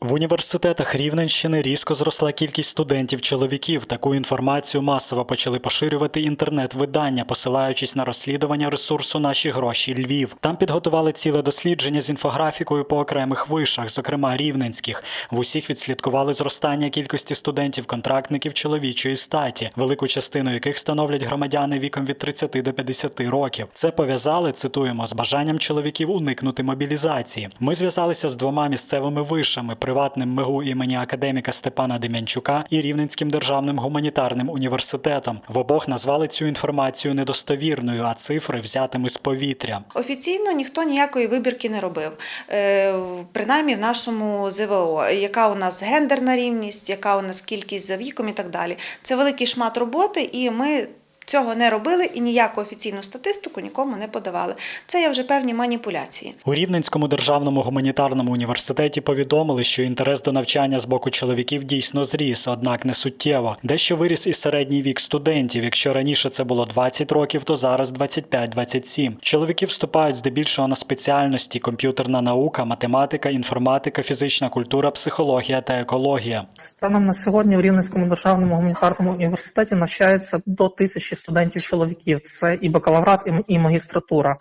В університетах Рівненщини різко зросла кількість студентів-чоловіків. Таку інформацію масово почали поширювати інтернет-видання, посилаючись на розслідування ресурсу Наші гроші Львів. Там підготували ціле дослідження з інфографікою по окремих вишах, зокрема рівненських. В усіх відслідкували зростання кількості студентів-контрактників чоловічої статі, велику частину яких становлять громадяни віком від 30 до 50 років. Це пов'язали, цитуємо, з бажанням чоловіків уникнути мобілізації. Ми зв'язалися з двома місцевими вишами приватним МИГУ імені академіка Степана Дем'янчука і Рівненським державним гуманітарним університетом. В обох назвали цю інформацію недостовірною, а цифри взятими з повітря. Офіційно ніхто ніякої вибірки не робив, Е, принаймні в нашому ЗВО, яка у нас гендерна рівність, яка у нас кількість за віком і так далі. Це великий шмат роботи, і ми. Цього не робили і ніяку офіційну статистику нікому не подавали. Це є вже певні маніпуляції. У Рівненському державному гуманітарному університеті повідомили, що інтерес до навчання з боку чоловіків дійсно зріс, однак не суттєво. Дещо виріс і середній вік студентів. Якщо раніше це було 20 років, то зараз 25-27. Чоловіки вступають здебільшого на спеціальності: комп'ютерна наука, математика, інформатика, фізична культура, психологія та екологія. Станом на сьогодні в Рівненському державному гуманітарному університеті навчається до тисячі студентів-чоловіків. Це і бакалаврат, і, магістратура.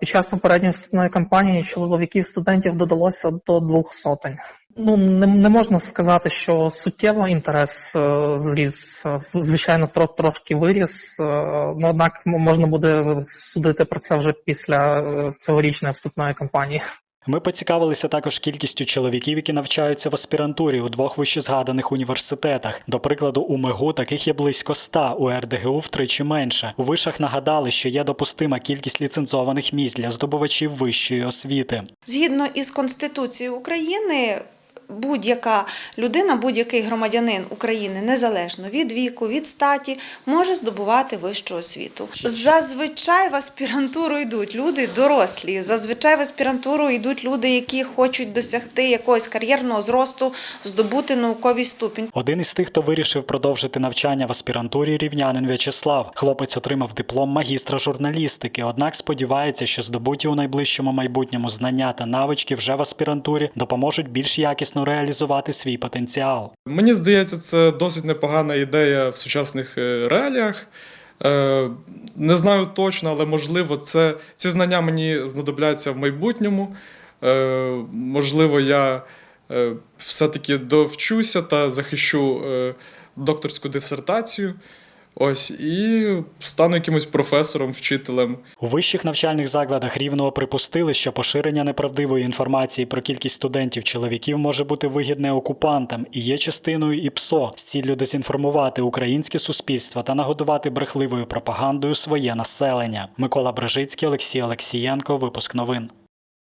Під час попередньої вступної кампанії чоловіків студентів додалося до двох сотень. Ну не, не можна сказати, що суттєво інтерес е, зріс. Е, Звичайно, тро, трошки виріс. е, Ну однак можна буде судити про це вже після цьогорічної вступної кампанії. Ми поцікавилися також кількістю чоловіків, які навчаються в аспірантурі у двох вищезгаданих університетах. До прикладу, у МИГУ таких є близько ста, у РДГУ втричі менше. У вишах нагадали, що є допустима кількість ліцензованих місць для здобувачів вищої освіти. Згідно із Конституцією України, будь-яка людина, будь-який громадянин України, незалежно від віку, від статі, може здобувати вищу освіту. Зазвичай в аспірантуру йдуть люди дорослі. Зазвичай в аспірантуру йдуть люди, які хочуть досягти якогось кар'єрного зросту, здобути науковий ступінь. Один із тих, хто вирішив продовжити навчання в аспірантурі, рівнянин В'ячеслав. Хлопець отримав диплом магістра журналістики, однак сподівається, що здобуті у найближчому майбутньому знання та навички вже в аспірантурі допоможуть більш якісно реалізувати свій потенціал. Мені здається, це досить непогана ідея в сучасних е, реаліях. Е, Не знаю точно, але можливо, це, ці знання мені знадобляться в майбутньому. Е, Можливо, я все-таки довчуся та захищу докторську дисертацію. Ось, і стану якимось професором, вчителем. У вищих навчальних закладах рівного припустили, що поширення неправдивої інформації про кількість студентів-чоловіків може бути вигідне окупантам і є частиною ІПСО з ціллю дезінформувати українське суспільство та нагодувати брехливою пропагандою своє населення. Микола Брежицький, Олексій Олексієнко. Випуск новин.